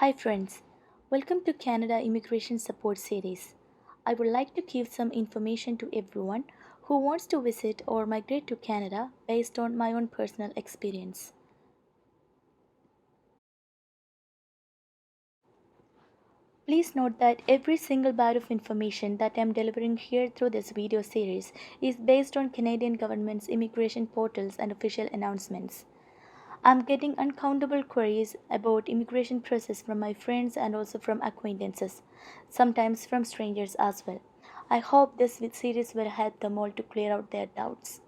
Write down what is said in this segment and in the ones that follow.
Hi, friends. Welcome to Canada Immigration Support Series. I would like to give some information to everyone who wants to visit or migrate to Canada based on my own personal experience. Please note that every single byte of information that I am delivering here through this video series is based on Canadian government's immigration portals and official announcements. I'm getting uncountable queries about immigration process from my friends and also from acquaintances, sometimes from strangers as well. I hope this series will help them all to clear out their doubts.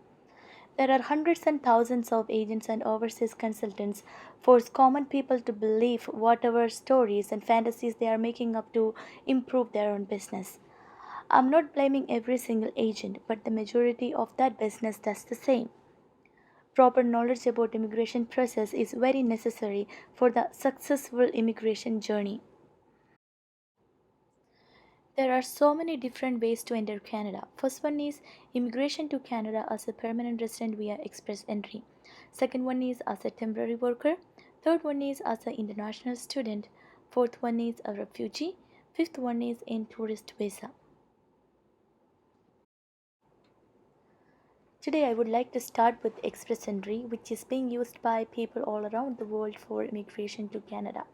There are hundreds and thousands of agents and overseas consultants force common people to believe whatever stories and fantasies they are making up to improve their own business. I'm not blaming every single agent, but the majority of that business does the same. Proper knowledge about immigration process is very necessary for the successful immigration journey. There are so many different ways to enter Canada. First one is immigration to Canada as a permanent resident via express entry. Second one is as a temporary worker. Third one is as an international student. Fourth one is a refugee. Fifth one is in tourist visa. Today I would like to start with express entry which is being used by people all around the world for immigration to Canada.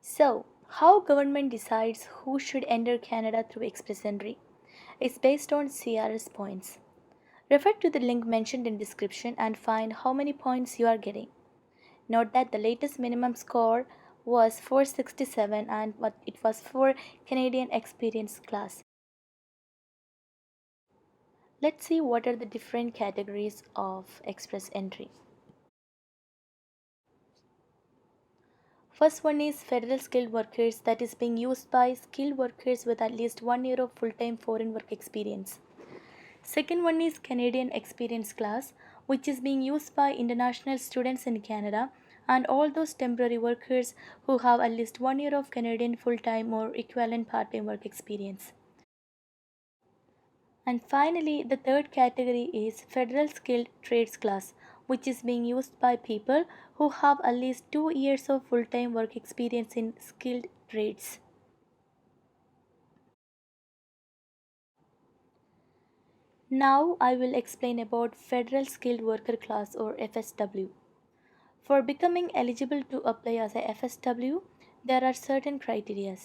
So, how government decides who should enter Canada through express entry? It's based on CRS points. Refer to the link mentioned in description and find how many points you are getting. Note that the latest minimum score was 467 and it was for Canadian experience class. Let's see what are the different categories of express entry. First one is federal skilled workers that is being used by skilled workers with at least one year of full-time foreign work experience. Second one is Canadian experience class which is being used by international students in Canada and all those temporary workers who have at least one year of Canadian full-time or equivalent part-time work experience. And finally, the third category is Federal Skilled Trades class which is being used by people who have at least two years of full time work experience in skilled trades. Now I will explain about Federal Skilled Worker Class or FSW. For becoming eligible to apply as a FSW, there are certain criteria.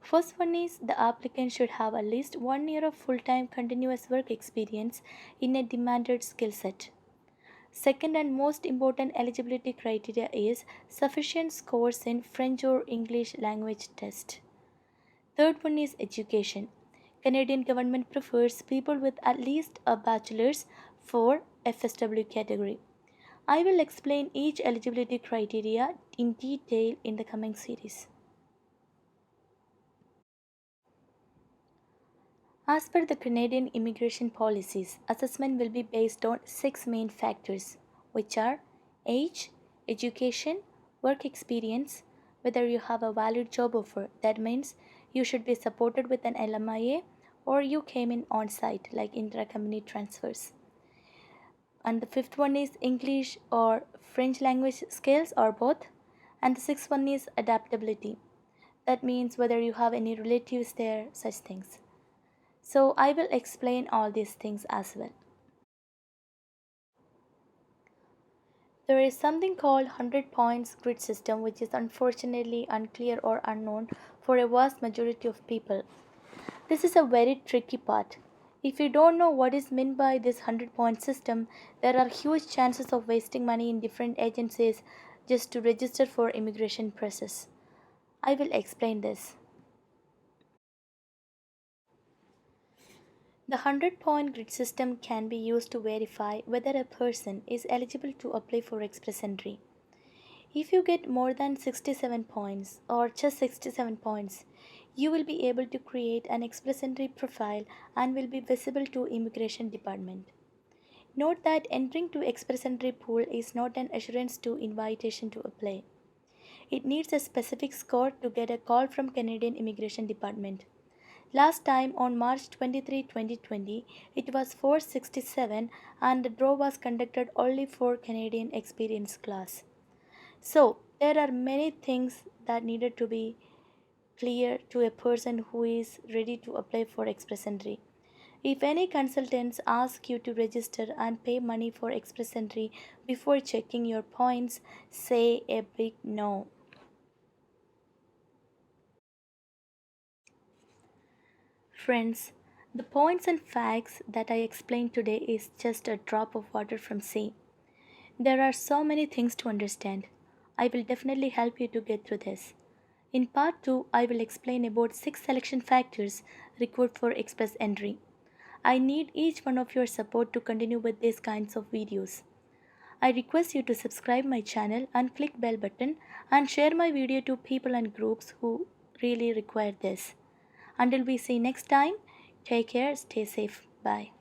First one is the applicant should have at least one year of full-time continuous work experience in a demanded skill set. Second and most important eligibility criteria is sufficient scores in French or English language test. Third one is education. Canadian government prefers people with at least a bachelor's for FSW category. I will explain each eligibility criteria in detail in the coming series. As per the Canadian immigration policies, assessment will be based on six main factors, which are age, education, work experience, whether you have a valid job offer, that means you should be supported with an LMIA or you came in on site like intra-company transfers. And the fifth one is English or French language skills or both. And the sixth one is adaptability. That means whether you have any relatives there, such things. So I will explain all these things as well. There is something called 100 points grid system which is unfortunately unclear or unknown for a vast majority of people. This is a very tricky part. If you don't know what is meant by this 100 point system, there are huge chances of wasting money in different agencies just to register for immigration process. I will explain this. The 100 point grid system can be used to verify whether a person is eligible to apply for express entry. If you get more than 67 points or just 67 points, you will be able to create an express entry profile and will be visible to immigration department. Note that entering to express entry pool is not an assurance to invitation to apply. It needs a specific score to get a call from Canadian Immigration Department. Last time on March 23, 2020, it was 467 and the draw was conducted only for Canadian experience class. So, there are many things that needed to be clear to a person who is ready to apply for Express Entry. If any consultants ask you to register and pay money for Express Entry before checking your points, say a big no. Friends, the points and facts that I explained today is just a drop of water from sea. There are so many things to understand. I will definitely help you to get through this. In part 2, I will explain about 6 selection factors required for express entry. I need each one of your support to continue with these kinds of videos. I request you to subscribe my channel and click bell button and share my video to people and groups who really require this. Until we see next time, take care, stay safe. Bye.